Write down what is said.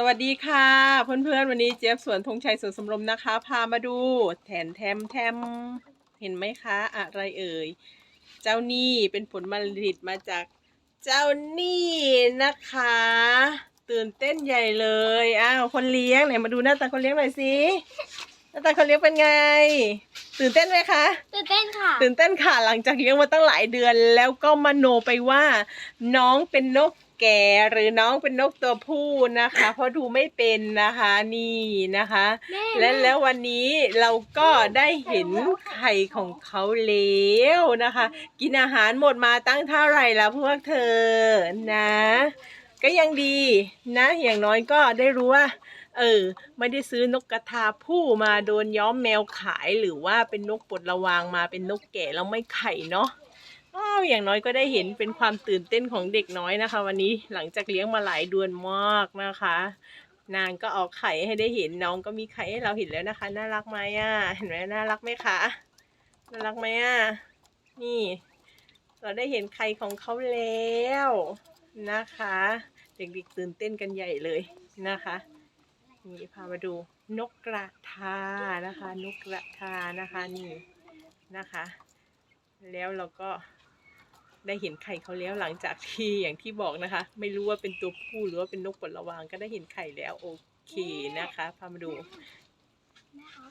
สวัสดีค่ะ เพื่อนๆ วันนี้เจี๊ยบสวนธงชัยสวนสมรมนะคะ พามาดูแถนแทมแทมเห็นไหมคะ อะไรเอ่ย เจ้านี่เป็นผลผลิตมาจากเจ้านี่นะคะ ตื่นเต้นใหญ่เลยอ้าวคนเลี้ยงไหนมาดูหน้าตาคนเลี้ยงหน่อยสิหน้าตาคนเลี้ยงเป็นไง ตื่นเต้นไหมคะ ตื่นเต้นค่ะ ตื่นเต้นค่ะหลังจากเลี้ยงมาตั้งหลายเดือน แล้วก็มโนไปว่าน้องเป็นนก แก่หรือน้องเป็นนกตัวผู้นะคะ เพราะดูไม่เป็นนะคะนี่นะคะแม่และแล้ววันนี้เราก็ได้เห็นไข่ของเขาแล้วนะคะ กินอาหารหมดมาตั้งเท่าไหร่แล้วพวกเธอนะ ก็ยังดีนะ อย่างน้อยก็ได้รู้ว่าเออไม่ได้ซื้อนกกระทาผู้มาโดนย้อมแมวขายหรือว่าเป็นนกปลดระวางมาเป็นนกแก่แล้วไม่ไข่เนาะ อ้าวอย่างน้อยก็ได้เห็นเป็นความตื่นเต้นของเด็กน้อยนะคะ วันนี้หลังจากเลี้ยงมาหลายเดือนมากนะคะ นางก็เอาไข่ให้ได้เห็นน้องก็มีไข่ให้เราเห็นแล้วนะคะ น่ารักไหมอะเห็นไหมน่ารักไหมคะน่ารักไหมอะนี่ เราได้เห็นไข่ของเขาแล้วนะคะ เด็กๆตื่นเต้นกันใหญ่เลยนะคะนี่พามาดูนกกระทานะคะ นกกระทานะคะนี่นะคะ แล้วเราก็ได้เห็นไข่เขาแล้วหลังจากที่อย่างที่บอกนะคะ ไม่รู้ว่าเป็นตัวผู้หรือว่าเป็นนกปลดระวางก็ได้เห็นไข่แล้วโอเคนะคะพามาดูนะคะ